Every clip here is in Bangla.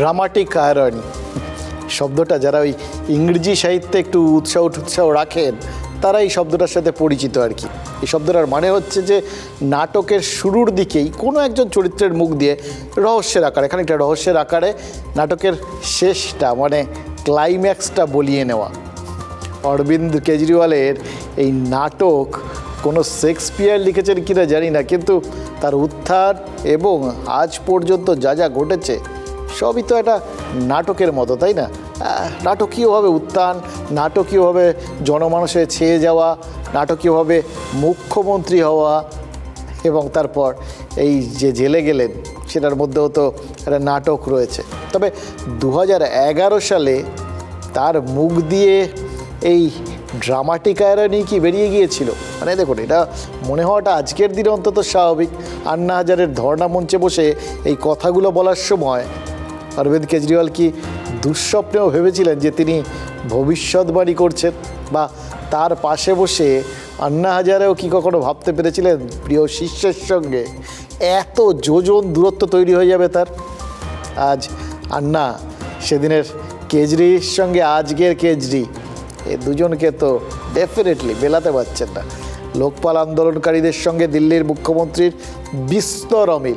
Dramatic irony শব্দটা যারা ওই ইংরেজি সাহিত্যে একটু উৎসাহ উৎসাহ রাখেন তারা এই শব্দটার সাথে পরিচিত আর কি। এই শব্দটার মানে হচ্ছে যে নাটকের শুরুর দিকেই কোনো একজন চরিত্রের মুখ দিয়ে রহস্যের আকারে খানিকটা রহস্যের আকারে নাটকের শেষটা মানে ক্লাইম্যাক্সটা বলিয়ে নেওয়া। অরবিন্দ কেজরিওয়ালের এই নাটক কোনো শেক্সপিয়ার লিখেছেন কিনা জানি না, কিন্তু তার উত্থান এবং আজ পর্যন্ত যা যা ঘটেছে সবই তো একটা নাটকের মতো, তাই না? নাটকীয়ভাবে উত্থান, নাটকীয়ভাবে জনমানুষে ছেয়ে যাওয়া, নাটকীয়ভাবে মুখ্যমন্ত্রী হওয়া এবং তারপর এই যে জেলে গেলেন, সেটার মধ্যেও তো একটা নাটক রয়েছে। তবে দু হাজার এগারো সালে তার মুখ দিয়ে এই ড্রামাটিক আয়রনি কি বেরিয়ে গিয়েছিল? মানে দেখুন, এটা মনে হওয়াটা আজকের দিনে অন্তত স্বাভাবিক। আন্না হাজারের ধর্ণা মঞ্চে বসে এই কথাগুলো বলার সময় অরবিন্দ কেজরিওয়াল কি দুঃস্বপ্নেও ভেবেছিলেন যে তিনি ভবিষ্যৎবাণী করছেন? বা তার পাশে বসে আন্না হাজারেও কি কখনো ভাবতে পেরেছিলেন প্রিয় শিষ্যের সঙ্গে? এত যোজন দূরত্ব তৈরি হয়ে যাবে তার। আজ আন্না সেদিনের কেজরির সঙ্গে আজকের কেজরি। এ দুজনকে তো ডেফিনেটলি মেলাতে পারছেন না। লোকপাল আন্দোলনকারীদের সঙ্গে দিল্লির মুখ্যমন্ত্রীর বিস্তর অমিল।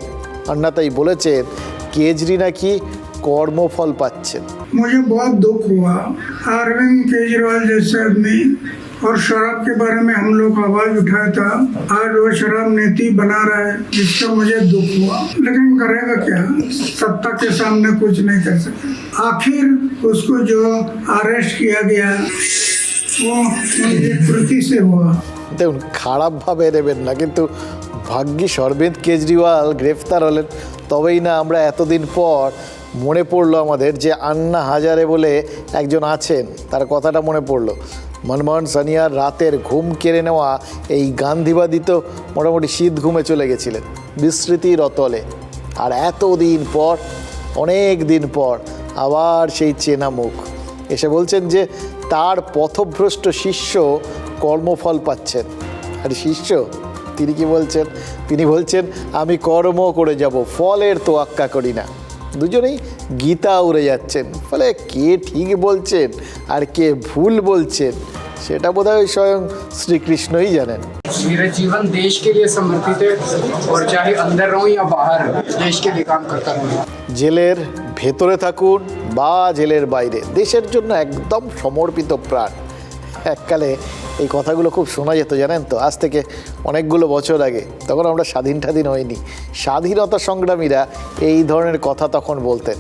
আন্না তাই বলেছেন, কেজরি নাকি কর্মফল পাচ্ছেন मुझे बहुत दुख हुआ अरविंद केजरीवाल जैसे आदमी और शराब के बारे में हम लोग आवाज उठाया था आज वो शराब नीति बना रहा है जिसका मुझे दुख हुआ लेकिन करेगा क्या सत्ता के सामने कुछ नहीं कर सकता आखिर उसको जो अरेस्ट किया गया वो उनकी कृति से हुआ দেখুন খারাপভাবে নেবেন না কিন্তু ভাগ্যিস অরবিন্দ কেজরিওয়াল গ্রেফতার হলেন তবেই না আমরা এতদিন পর মনে পড়ল আমাদের যে আন্না হাজারে বলে একজন আছেন। তার কথাটা মনে পড়ল। মনমোহন সানিয়ার রাতের ঘুম কেড়ে নেওয়া এই গান্ধীবাদী তো মোটামুটি শীত ঘুমে চলে গেছিলেন, বিস্মৃতির অতলে। আর এতদিন পর, অনেক দিন পর আবার সেই চেনা মুখ। এসে বলছেন যে তার পথভ্রষ্ট শিষ্য কর্মফল পাচ্ছেন। আর শিষ্য তিনি কি বলছেন তিনি বলছেন আমি কর্ম করে যাব ফলের তোয়াক্কা করি না দুজনেই গীতা উড়ে যাচ্ছেন ফলে কে ঠিক বলছেন আর কে ভুল বলছেন সেটা বোধহয় স্বয়ং শ্রীকৃষ্ণই জানেন मेरा जीवन देश के लिए समर्पित है और चाहे अंदर रहूं या बाहर देश के लिए काम करता रहूं জেলের ভেতরে থাকুন বা জেলের বাইরে দেশের জন্য একদম সমর্পিত প্রাণ এককালে এই কথাগুলো খুব শোনা যেত, জানেন তো? আজ থেকে অনেকগুলো বছর আগে। তখন আমরা স্বাধীন স্বাধীন হইনি। স্বাধীনতা সংগ্রামীরা এই ধরনের কথা তখন বলতেন।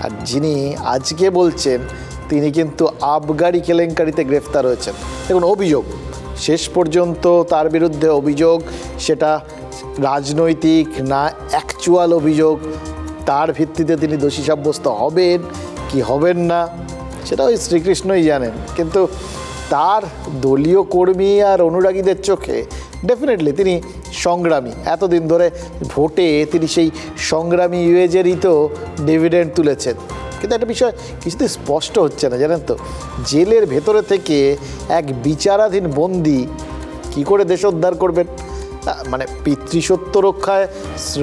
আর যিনি আজকে বলছেন, তিনি কিন্তু আবগারি কেলেঙ্কারিতে গ্রেফতার হয়েছেন। দেখুন, অভিযোগ। শেষ পর্যন্ত তার বিরুদ্ধে অভিযোগ, সেটা রাজনৈতিক না অ্যাকচুয়াল অভিযোগ, তার ভিত্তিতে তিনি দোষী সাব্যস্ত হবেন কি হবেন না সেটা ওই শ্রীকৃষ্ণই জানেন। কিন্তু তার দলীয় কর্মী আর অনুরাগীদের চোখে ডেফিনেটলি তিনি সংগ্রামী। এতদিন ধরে ভোটে তিনি সেই সংগ্রামী ইউএজেরই তো ডিভিডেন্ড তুলেছেন। কিন্তু একটা বিষয় কিছুতে স্পষ্ট হচ্ছে না, জানেন তো? জেলের ভেতরে থেকে এক বিচারাধীন বন্দি কি করে দেশোদ্ধার করবেন? মানে পিতৃসত্য রক্ষায়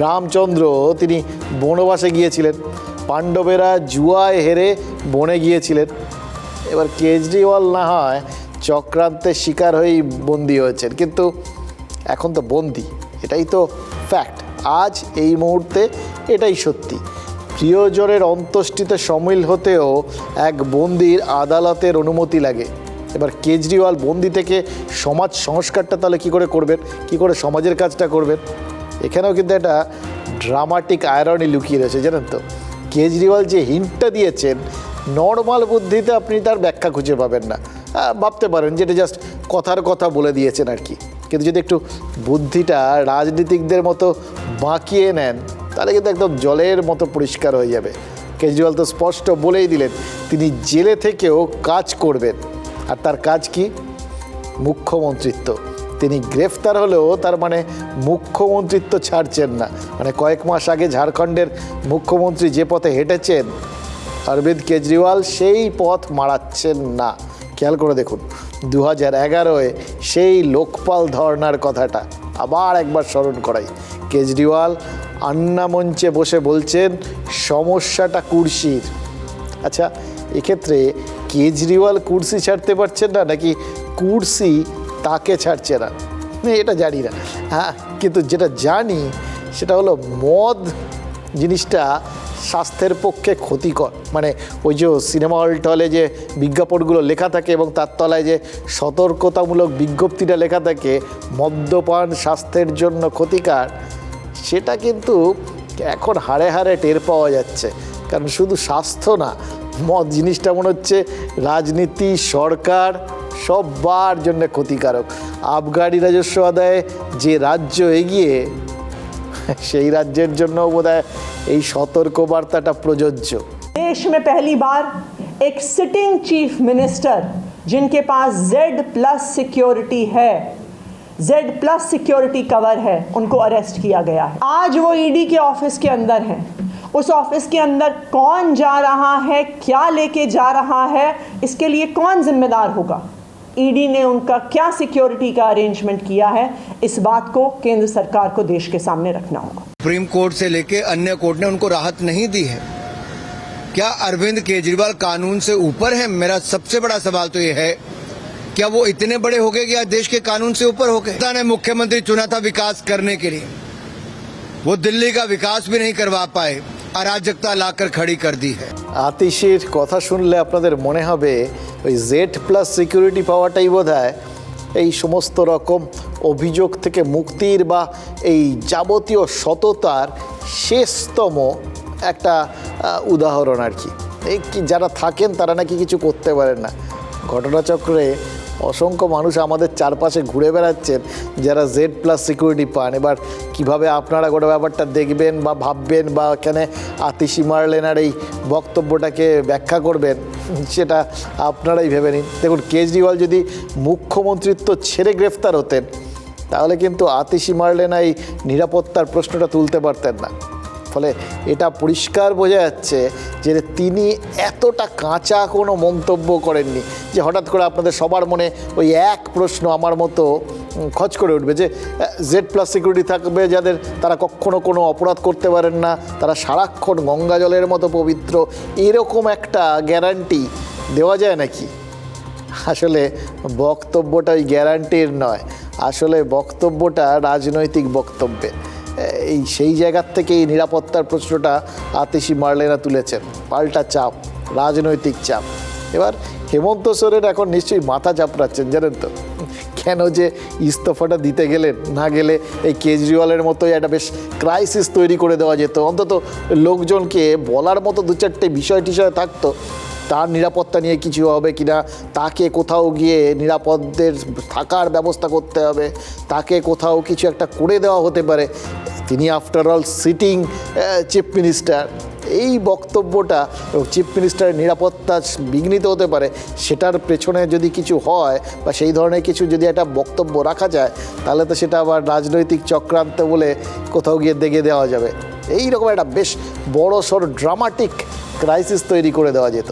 রামচন্দ্র তিনি বনবাসে গিয়েছিলেন। পাণ্ডবেরা জুয়ায় হেরে বনে গিয়েছিলেন। এবার কেজরিওয়াল না হয় চক্রান্তের শিকার হয়েই বন্দি হয়েছেন। কিন্তু এখন তো বন্দি, এটাই তো ফ্যাক্ট আজ এই মুহূর্তে এটাই সত্যি। প্রিয়জনের অন্ত্যেষ্টিতে সামিল হতেও এক বন্দির আদালতের অনুমতি লাগে। এবার কেজরিওয়াল বন্দি থেকে সমাজ সংস্কারটা তাহলে কী করে করবেন? কী করে সমাজের কাজটা করবেন? এখানেও কিন্তু একটা ড্রামাটিক আয়রনি লুকিয়ে রয়েছে, জানেন তো? কেজরিওয়াল যে হিন্টটা দিয়েছেন নর্মাল বুদ্ধিতে আপনি তার ব্যাখ্যা খুঁজে পাবেন না। ভাবতে পারেন, যেটা জাস্ট কথার কথা বলে দিয়েছেন আর কি। কিন্তু যদি একটু বুদ্ধিটা রাজনীতিকদের মতো বাঁকিয়ে নেন, তাহলে কিন্তু একদম জলের মতো পরিষ্কার হয়ে যাবে। কেজরিওয়াল তো স্পষ্ট বলেই দিলেন, তিনি জেলে থেকেও কাজ করবেন। আর তার কাজ কি? মুখ্যমন্ত্রিত্ব। তিনি গ্রেফতার হলেও তার মানে মুখ্যমন্ত্রিত্ব ছাড়ছেন না। মানে কয়েক মাস আগে ঝাড়খণ্ডের মুখ্যমন্ত্রী যে পথে হেঁটেছেন, অরবিন্দ কেজরিওয়াল সেই পথ মারাচ্ছেন না। খেয়াল করে দেখুন দু হাজার এগারোয় সেই লোকপাল ধর্নার কথাটা আবার একবার স্মরণ করাই। কেজরিওয়াল আন্না মঞ্চে বসে বলছেন, সমস্যাটা কুর্সির। আচ্ছা এক্ষেত্রে কেজরিওয়াল কুর্সি ছাড়তে পারছেন না নাকি কুর্সি তাকে ছাড়ছে না, এটা জানি না। হ্যাঁ কিন্তু যেটা জানি সেটা হলো মদ জিনিসটা স্বাস্থ্যের পক্ষে ক্ষতিকর। মানে ওই যে সিনেমা হল টলে যে বিজ্ঞাপনগুলো লেখা থাকে এবং তার তলায় যে সতর্কতামূলক বিজ্ঞপ্তিটা লেখা থাকে, মদ্যপান স্বাস্থ্যের জন্য ক্ষতিকার, সেটা কিন্তু এখন হাড়ে হাড়ে টের পাওয়া যাচ্ছে। কারণ শুধু স্বাস্থ্য না, মদ জিনিসটা মনে হচ্ছে রাজনীতি, সরকার সববার জন্য ক্ষতিকারক। আবগারি রাজস্ব আদায়ে যে রাজ্য এগিয়ে সেই রাজ্যের জন্য বোধহয় এই সতর্কবার্তাটা প্রযোজ্য देश में पहली बार एक सिटिंग चीफ मिनिस्टर जिनके पास जेड प्लस सिक्योरिटी है जेड प्लस सिक्योरिटी कवर है उनको अरेस्ट किया गया है आज वो ईडी के ऑफिस के अंदर हैं उस ऑफिस के अंदर कौन जा रहा है क्या लेके जा रहा है इसके लिए कौन जिम्मेदार होगा ईडी ने उनका क्या सिक्योरिटी का अरेंजमेंट किया है, इस बात को केंद्र सरकार को देश के सामने रखना होगा। सुप्रीम कोर्ट से लेके अन्य कोर्ट ने उनको राहत नहीं दी है। क्या अरविंद केजरीवाल कानून से ऊपर है? मेरा सबसे बड़ा सवाल तो ये है, क्या वो इतने बड़े हो गए कि देश के कानून से ऊपर हो गए? ने मुख्यमंत्री चुना था विकास करने के लिए। वो दिल्ली का विकास भी नहीं करवा पाए। अराजकता लाकर खड़ी कर दी है আতিশির কথা শুনলে আপনাদের মনে হবে ওই জেড প্লাস সিকিউরিটি পাওয়াটাই বোধ এই সমস্ত রকম অভিযোগ থেকে মুক্তির বা এই যাবতীয় সততার শেষতম একটা আহ, উদাহরণ আর কি এই কি যারা থাকেন তারা নাকি কিছু করতে পারেন না ঘটনাচক্রে অসংখ্য মানুষ আমাদের চারপাশে ঘুরে বেড়াচ্ছেন, যারা জেড প্লাস সিকিউরিটি পান। এবার কীভাবে আপনারা গোটা ব্যাপারটা দেখবেন বা ভাববেন বা এখানে আতিশি মারলেনার এই বক্তব্যটাকে ব্যাখ্যা করবেন, সেটা আপনারাই ভেবে নিন। দেখুন, কেজরিওয়াল যদি মুখ্যমন্ত্রিত্ব ছেড়ে গ্রেফতার হতেন, তাহলে কিন্তু আতিশি মারলেনা এই নিরাপত্তার প্রশ্নটা তুলতে পারতেন না। ফলে এটা পরিষ্কার বোঝা যাচ্ছে যে তিনি এতটা কাঁচা কোনো মন্তব্য করেননি যে হঠাৎ করে আপনাদের সবার মনে ওই এক প্রশ্ন আমার মতো খচ করে উঠবে যে জেড প্লাস সিকিউরিটি থাকবে যাদের তারা কখনো কোনো অপরাধ করতে পারেন না, তারা সারাক্ষণ গঙ্গা জলের মতো পবিত্র, এরকম একটা গ্যারান্টি দেওয়া যায় নাকি? আসলে বক্তব্যটা ওই গ্যারান্টির নয়, আসলে বক্তব্যটা রাজনৈতিক বক্তব্যে এই সেই জায়গার থেকে এই নিরাপত্তার প্রশ্নটা আতিশি মারলেনা তুলেছেন। পাল্টা চাপ, রাজনৈতিক চাপ। এবার হেমন্ত সোরেন এখন নিশ্চয়ই মাথা চাপড়াচ্ছেন জানেন তো? কেন যে ইস্তফাটা দিতে গেলেন, না গেলে এই কেজরিওয়ালের মতোই একটা বেশ ক্রাইসিস তৈরি করে দেওয়া যেত। অন্তত লোকজনকে বলার মতো দু চারটে বিষয় টিষয় থাকতো। তার নিরাপত্তা নিয়ে কিছু হবে কিনা, তাকে কোথাও গিয়ে নিরাপদের থাকার ব্যবস্থা করতে হবে, তাকে কোথাও কিছু একটা করে দেওয়া হতে পারে। তিনি after all sitting chief minister এই বক্তব্যটা এবং চিফ মিনিস্টারের নিরাপত্তা বিঘ্নিত হতে পারে, সেটার পেছনে যদি কিছু হয় বা সেই ধরনের কিছু যদি একটা বক্তব্য রাখা যায়, তাহলে তো সেটা আবার রাজনৈতিক চক্রান্ত বলে কোথাও গিয়ে দেখে দেওয়া যাবে। এই রকম একটা বেশ বড় সড় ড্রামাটিক ক্রাইসিস তৈরি করে দেওয়া যেত।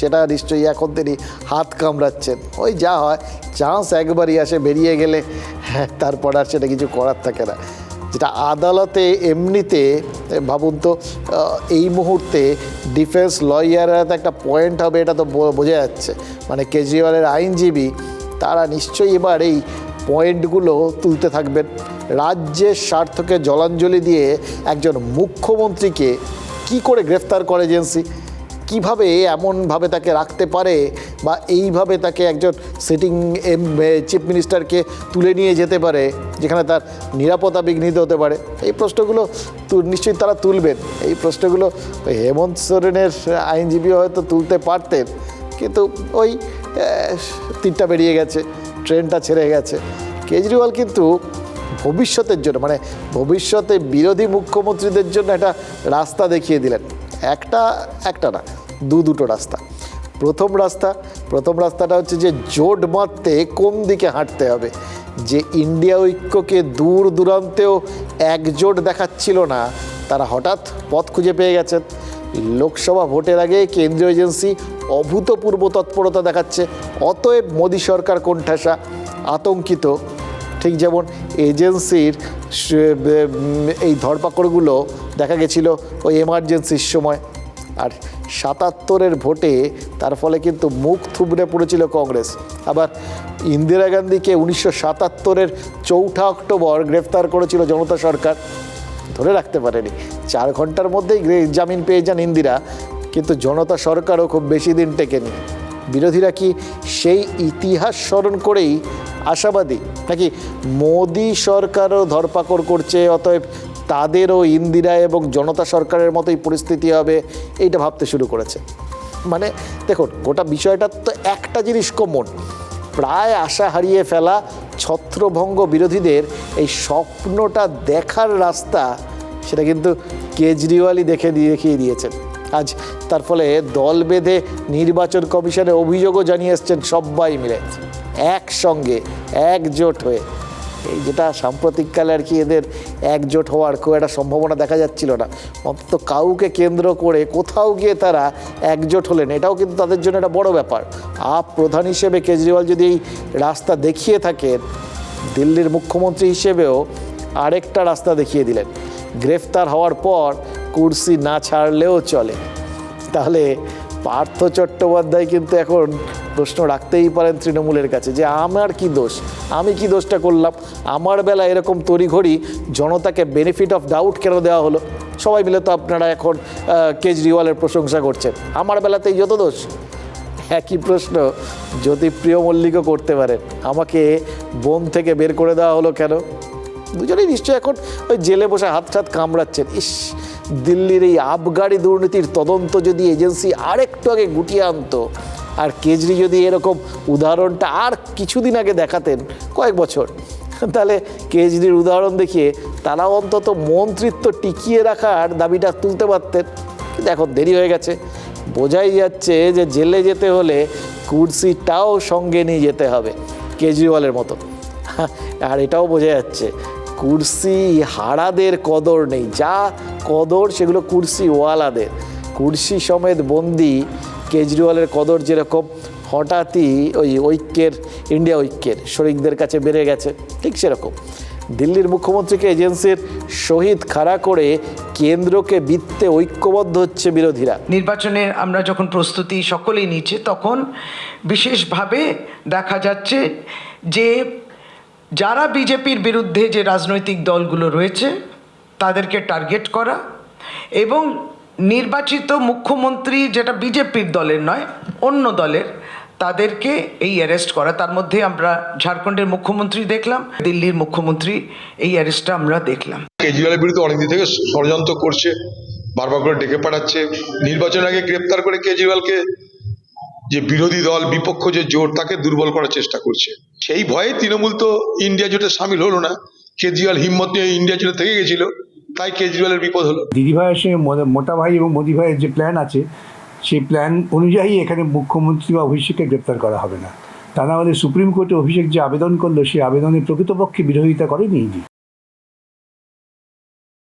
সেটা নিশ্চয়ই এখন তিনি হাত কামড়াচ্ছেন। ওই যা হয় চান্স একবারই আসে বেরিয়ে গেলে হ্যাঁ তারপর আর সেটা কিছু করার থাকে না। যেটা আদালতে এমনিতে ভাবুন তো এই মুহূর্তে ডিফেন্স লয়াররা তো একটা পয়েন্ট হবে, এটা তো বোঝা যাচ্ছে। মানে কেজরিওয়ালের আইনজীবী, তারা নিশ্চয়ই এবার এই পয়েন্টগুলো তুলতে থাকবেন। রাজ্যের স্বার্থকে জলাঞ্জলি দিয়ে একজন মুখ্যমন্ত্রীকে কি করে গ্রেফতার করে এজেন্সি কীভাবে এমনভাবে তাকে রাখতে পারে বা এইভাবে তাকে একজন সিটিং চিফ মিনিস্টারকে তুলে নিয়ে যেতে পারে, যেখানে তার নিরাপত্তা বিঘ্নিত হতে পারে? এই প্রশ্নগুলো নিশ্চয়ই তারা তুলবেন। এই প্রশ্নগুলো হেমন্ত সোরেনের আইনজীবী হয়তো তুলতে পারতেন, কিন্তু ওই তিনটা বেরিয়ে গেছে, ট্রেনটা ছেড়ে গেছে। কেজরিওয়াল কিন্তু ভবিষ্যতের জন্য মানে ভবিষ্যতে বিরোধী মুখ্যমন্ত্রীদের জন্য একটা রাস্তা দেখিয়ে দিলেন। একটা একটা না দু দুটো রাস্তা। প্রথম রাস্তা, প্রথম রাস্তাটা হচ্ছে যে জোট বাঁধতে কোন দিকে হাঁটতে হবে? যে ইন্ডিয়া ঐক্যকে দূর দূরান্তেও একজোট দেখাচ্ছিল না, তারা হঠাৎ পথ খুঁজে পেয়ে গেছেন। লোকসভা ভোটের আগে কেন্দ্রীয় এজেন্সি অভূতপূর্ব তৎপরতা দেখাচ্ছে। অতএব মোদী সরকার কোণঠাসা, আতঙ্কিত। ঠিক যেমন এজেন্সির এই ধরপাকড়গুলো দেখা গেছিল ওই এমার্জেন্সির সময়। আর সাতাত্তরের ভোটে তার ফলে কিন্তু মুখ থুবড়ে পড়েছিল কংগ্রেস। আবার ইন্দিরা গান্ধীকে উনিশশো সাতাত্তরের চৌঠা অক্টোবর গ্রেফতার করেছিল জনতা সরকার। ধরে রাখতে পারেনি। চার ঘণ্টার মধ্যেই জামিন পেয়ে যান ইন্দিরা, কিন্তু জনতা সরকারও খুব বেশি দিন টেকেনি। বিরোধীরা কি সেই ইতিহাস স্মরণ করেই আশাবাদী? নাকি মোদী সরকারও ধরপাকড় করছে, অতএব তাদেরও ইন্দিরা এবং জনতা সরকারের মতোই পরিস্থিতি হবে, এইটা ভাবতে শুরু করেছে। মানে দেখুন, গোটা বিষয়টা তো একটা জিনিস কমন প্রায় আশা হারিয়ে ফেলা ছত্রভঙ্গ বিরোধীদের এই স্বপ্নটা দেখার রাস্তা, সেটা কিন্তু কেজরিওয়ালই দেখে দিয়ে, দেখিয়ে দিয়েছেন। আজ তার ফলে দল বেঁধে নির্বাচন কমিশনে অভিযোগও জানিয়ে এসছেন সবাই মিলে। একসঙ্গে, একজোট হয়ে। যেটা সাম্প্রতিককালে আর কি এদের একজোট হওয়ার খুব একটা সম্ভাবনা দেখা যাচ্ছিল না। অন্তত কাউকে কেন্দ্র করে কোথাও গিয়ে তারা একজোট হলেন, এটাও কিন্তু তাদের জন্য একটা বড় ব্যাপার। আপ প্রধান হিসেবে কেজরিওয়াল যদি এই রাস্তা দেখিয়ে থাকেন, দিল্লির মুখ্যমন্ত্রী হিসেবেও আরেকটা রাস্তা দেখিয়ে দিলেন। গ্রেফতার হওয়ার পর কুর্সি না ছাড়লেও চলে। তাহলে পার্থ চট্টোপাধ্যায় কিন্তু এখন প্রশ্ন রাখতেই পারেন তৃণমূলের কাছে যে আমার কি দোষ? আমি কি দোষটা করলাম? আমার বেলা এরকম তড়িঘড়ি জনতাকে বেনিফিট অফ ডাউট কেন দেওয়া হলো? সবাই মিলে তো আপনারা এখন কেজরিওয়ালের প্রশংসা করছেন। আমার বেলাতেই যত দোষ? একই প্রশ্ন জ্যোতিপ্রিয় মল্লিকও করতে পারেন। আমাকে বন থেকে বের করে দেওয়া হলো কেন? দুজনেই নিশ্চয়ই এখন ওই জেলে বসে হাত টাত কামড়াচ্ছেন। ইস দিল্লির এই আবগারি দুর্নীতির তদন্ত যদি এজেন্সি আরেকটু আগে গুটিয়ে আনতো, আর কেজরি যদি এরকম উদাহরণটা আর কিছুদিন আগে দেখাতেন, কয়েক বছর, তাহলে কেজরির উদাহরণ দেখিয়ে তারা অন্তত মন্ত্রিত্ব টিকিয়ে রাখার দাবিটা তুলতে পারতেন। কিন্তু এখন দেরি হয়ে গেছে। বোঝাই যাচ্ছে যে জেলে যেতে হলে কুর্সিটাও সঙ্গে নিয়ে যেতে হবে, কেজরিওয়ালের মতো। আর এটাও বোঝা যাচ্ছে, কুর্সি হারাদের কদর নেই, যা কদর সেগুলো কুর্সি ওয়ালাদের। কুর্সি সমেত বন্দি কেজরিওয়ালের কদর যেরকম, হঠাৎই ওই ঐক্যের, ইন্ডিয়া ঐক্যের শরিকদের কাছে বেড়ে গেছে, ঠিক সেরকম। দিল্লির মুখ্যমন্ত্রীকে এজেন্সির শহীদ খাড়া করে কেন্দ্রকে বিত্তে ঐক্যবদ্ধ হচ্ছে বিরোধীরা। নির্বাচনের আমরা যখন প্রস্তুতি সকলেই নিচ্ছে, তখন বিশেষভাবে দেখা যাচ্ছে যে যারা বিজেপির বিরুদ্ধে যে রাজনৈতিক দলগুলো রয়েছে তাদেরকে টার্গেট করা এবং নির্বাচিত মুখ্যমন্ত্রী যেটা বিজেপির দলের নয়, অন্য দলের, তাদেরকে এই অ্যারেস্ট করা। তার মধ্যে আমরা ঝাড়খণ্ডের মুখ্যমন্ত্রী দেখলাম, দিল্লির মুখ্যমন্ত্রী এই অ্যারেস্টটা আমরা দেখলাম। কেজরিওয়ালের বিরুদ্ধে অনেকদিন থেকে ষড়যন্ত্র করছে, বারবার করে ডেকে পাঠাচ্ছে। নির্বাচনের আগে গ্রেপ্তার করে কেজরিওয়ালকে যে বিরোধী দল, বিপক্ষ যে জোর তাকে দুর্বল করার চেষ্টা করছে। সেই ভয়ে তৃণমূল তো ইন্ডিয়া জোটে সামিল হলো না। কেজরিওয়াল হিম্মত নিয়ে ইন্ডিয়া জোটে থেকে গেছিল। তাই কেজরিওয়ালের বিপদ হলো। দিদি ভাইয়ের সঙ্গে মোটা ভাই এবং মোদি ভাইয়ের যে প্ল্যান আছে, সেই প্ল্যান অনুযায়ী এখানে মুখ্যমন্ত্রী বা অভিষেককে গ্রেপ্তার করা হবে না। তা না সুপ্রিম কোর্টে অভিষেক যে আবেদন করল, সেই আবেদনের প্রকৃতপক্ষে বিরোধিতা করেনি ইডি।